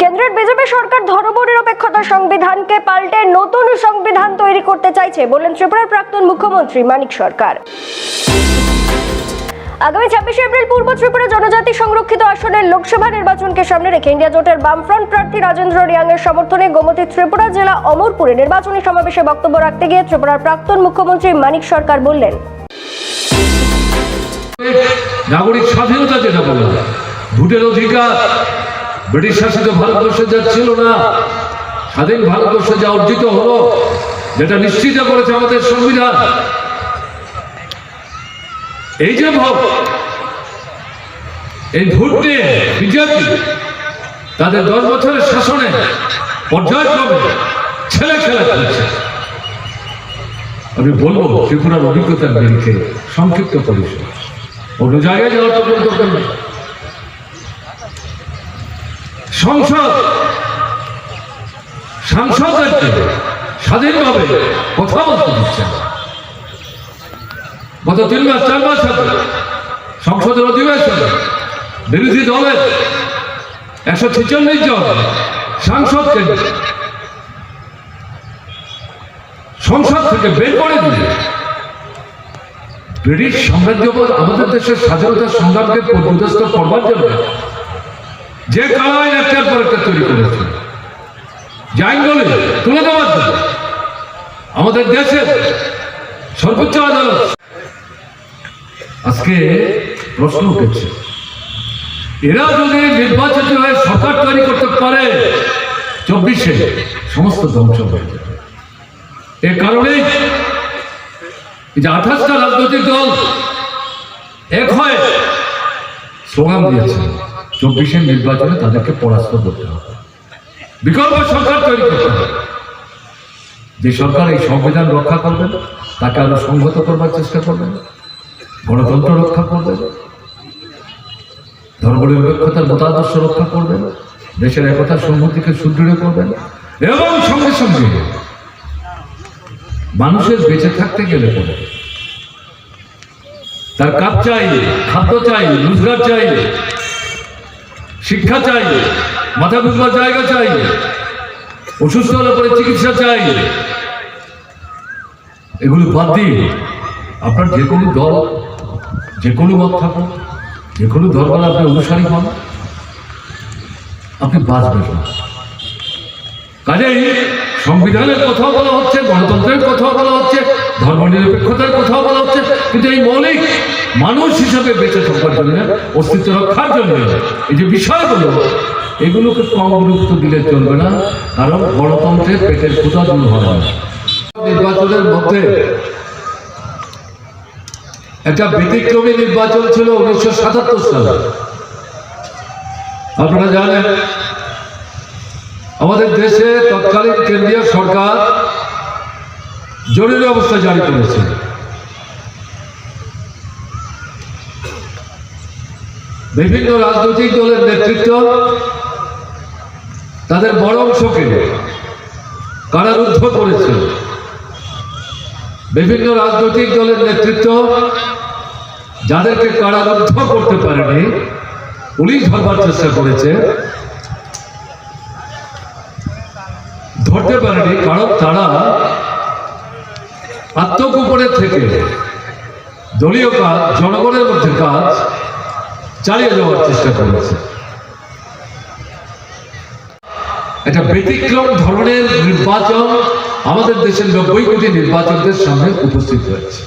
কেন্দ্রের বিজেপি সরকার ধর্মনিরপেক্ষতা সংবিধানকে পাল্টে নতুন সংবিধান তৈরি করতে চাইছে, বললেন ত্রিপুরার প্রাক্তন মুখ্যমন্ত্রী মানিক সরকার। আগামী ছাব্বিশে এপ্রিল পূর্ব ত্রিপুরা জনজাতি সংরক্ষিত আসনের লোকসভা নির্বাচনকে সামনে রেখে ইন্ডিয়া জোটের বামফ্রন্ট প্রার্থী রাজেন্দ্র রিয়াং এর সমর্থনে গোমতী ত্রিপুরা জেলা অমরপুরে নির্বাচনী সমাবেশে বক্তব্য রাখতে গিয়ে ত্রিপুরার প্রাক্তন মুখ্যমন্ত্রী মানিক সরকার বললেন, নাগরিক স্বাধীনতা যেটা বলা, ভোটের অধিকার ব্রিটিশ শাসিত ভারতবর্ষে যা ছিল না, স্বাধীন ভারতবর্ষে যা অর্জিত হলো, যেটা নিশ্চিত করেছে আমাদের সংবিধান, এই যে ভোট এই ভোট বিজেপি তাদের দশ বছরের শাসনে পর্যায়ক্রমে ছেলে খেলা খেলেছে। আমি বলব, ত্রিপুরার অভিজ্ঞতার নিরিখে সংক্ষিপ্ত পরিসর। অন্য জায়গায় যাওয়ার তো কোনো সংসদ সাংসদদেরকে স্বাধীনভাবে কথা বলতে দিচ্ছে। গত তিন মাস, চার মাস আগে সংসদের অধিবেশনে বিরোধী দলের একশো ছেচল্লিশ জন সাংসদকে সংসদ থেকে বের করে দিলে ব্রিটিশ সাম্রাজ্যবাদ আমাদের দেশের স্বাধীনতা সংগ্রামকে পর্যদস্ত করবার জন্য যে কালাইন একটার পর একটা তৈরি করেছে। আইনগুলি তুলে দেওয়ার জন্য। আমাদের দেশের সর্বোচ্চ আদালত। আজকে প্রশ্ন উঠেছে। এরা যদি নির্বাচিত হয়ে সরকার তৈরি করতে পারে, চব্বিশে সমস্ত ধ্বংস হয়ে যাবে। এ কারণেই যে আঠাশটা রাজনৈতিক দল এক হয় স্লোগান দিয়েছে। চব্বিশের নির্বাচনে তাদেরকে পরাস্ত করতে হবে। বিকল্প সরকার তৈরি করতে হবে। যে সরকার এই সংবিধান রক্ষা করবেন তাকে আরও সংহত করবার চেষ্টা করবেন গণতন্ত্র রক্ষা করবেন ধর্মনিরপেক্ষতার মতাদর্শ রক্ষা করবেন দেশের একতা সংহতিকে সুদৃঢ় করবেন এবং সঙ্গে সঙ্গে মানুষের বেঁচে থাকতে গেলে পরে তার কাপ চাই, খাদ্য চাই, রোজগার চাই শিক্ষা চাই মাথা বুঝবার জায়গা চাই অসুস্থ হলে পরে চিকিৎসা চাই এগুলো বাদ দিয়ে আপনার যে কোনো দল, যে কোনো মত থাকুন, যে কোনো ধর্মের আপনি অনুসারী হন, আপনি বাঁচবেন না। কাজেই সংবিধানের কথা বলা হচ্ছে, গণতন্ত্রের কথা বলা হচ্ছে, ধর্মনিরপেক্ষতার কথা বলা হচ্ছে, কিন্তু এই মৌলিক মানুষ হিসাবে বেঁচে থাকার জন্য, অস্তিত্ব রক্ষার জন্য, এই যে বিষয়গুলো, এগুলোকে কম গুরুত্ব দিলে চলবে না, কারণ গণতন্ত্রের পেটের ক্ষুদা দূর হবে নির্বাচনের মধ্যে একটা ব্যতিক্রমী নির্বাচন ছিল উনিশশো সাতাত্তর সালে। আপনারা জানেন, আমাদের দেশে তৎকালীন কেন্দ্রীয় সরকার জরুরি অবস্থা জারি করেছে। বিভিন্ন রাজনৈতিক দলের নেতৃত্ব তাদের বড় অংশকে কারারুদ্ধ করেছে। বিভিন্ন রাজনৈতিক দলের নেতৃত্ব যাদেরকে কারারুদ্ধ করতে পারেনি পুলিশ ধরবার চেষ্টা করেছে। ধরতে পারেনি, কারণ তারা আত্মগোপনের থেকে দলীয় কাজ, জনগণের মধ্যে কাজ চালিয়ে যাওয়ার চেষ্টা করেছে। একটা ব্যতিক্রম ধরনের নির্বাচন আমাদের দেশের নব্বই কোটি নির্বাচকদের সামনে উপস্থিত হয়েছে।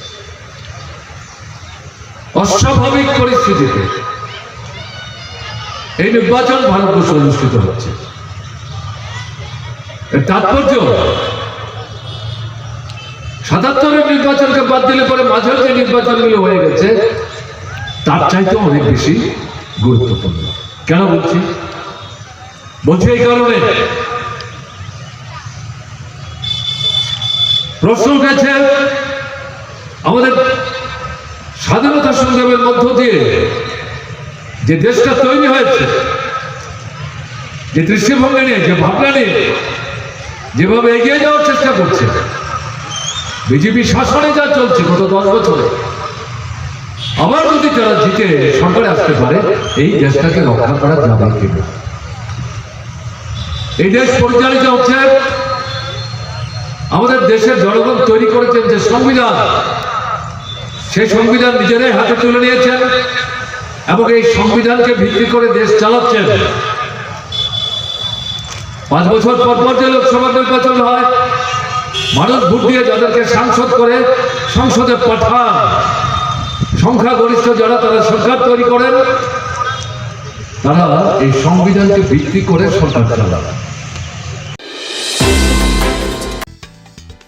অস্বাভাবিক পরিস্থিতিতে এই নির্বাচন ভারতবর্ষে অনুষ্ঠিত হচ্ছে। তাৎপর্য, সাতাত্তরের নির্বাচনকে বাদ দিলে পরে মাঝের যে নির্বাচনগুলো হয়ে গেছে। তার চাইতে অনেক বেশি গুরুত্বপূর্ণ। কেন বলছি? বলছি এই কারণে। প্রশ্ন উঠেছে, আমাদের স্বাধীনতা সংগ্রামের মধ্য দিয়ে যে দেশটা তৈরি হয়েছে, যে দৃষ্টিভঙ্গি নিয়ে, যে ভাবনা নিয়ে, যেভাবে এগিয়ে যাওয়ার চেষ্টা করছে, বিজেপি শাসনে যা চলছে গত দশ বছরে আবার যদি তারা জিতে সরকারে আসতে পারে, এই দেশটাকে রক্ষা করা যাবে কিনা এই দেশ পরিচালিত হচ্ছে, আমাদের দেশের জনগণ তৈরি করেছেন যে সংবিধান। সেই সংবিধান নিজেরাই হাতে তুলে নিয়েছেন এবং এই সংবিধানকে ভিত্তি করে দেশ চালাচ্ছেন। পাঁচ বছর পর পর যে লোকসভা নির্বাচন হয়, মানুষ ভোট দিয়ে যাদেরকে সাংসদ করে সংসদে পাঠান। সংখ্যাগরিষ্ঠ যারা তারা সরকার তৈরি করেন তারা এই সংবিধানকে ভিত্তি করে সরকার চালান।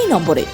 এই নম্বরে।